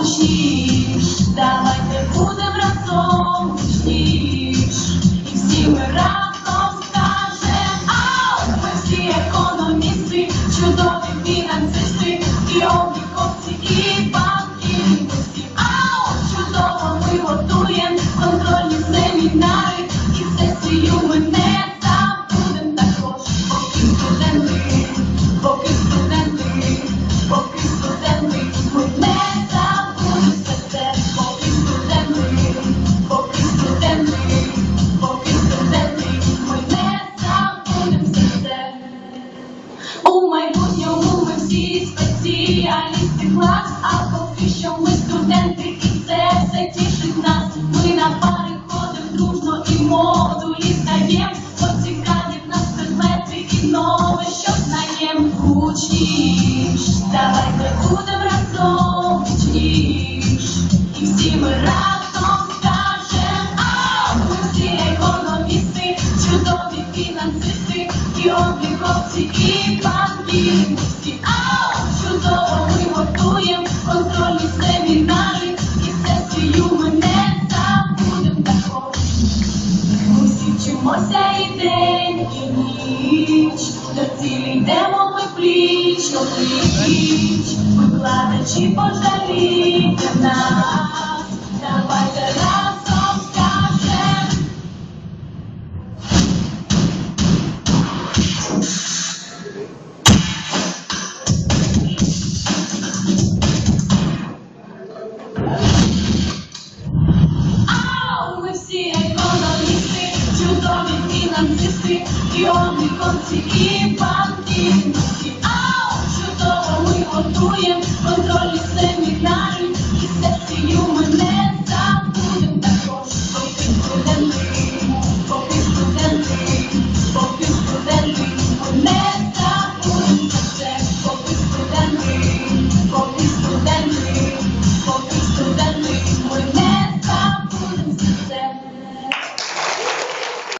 гучніш. Давайте будем всі клас, а поки що ми студенти, і це все тішить нас. Ми на пари ходимо дружно і модулі здаєм, і обліковці, і всі ау! Чудово ми готуємо контрольні семінари, і сесію ми не забудем також. Ми всі вчимося і день, і ніч, до цілі йдемо ми пліч, до пліч, викладачі пожалійте нас, давайте разом Ау, ми всі економісти, чудові фінансисти, і обліковці, і банки. Ау, чудово ми готуємо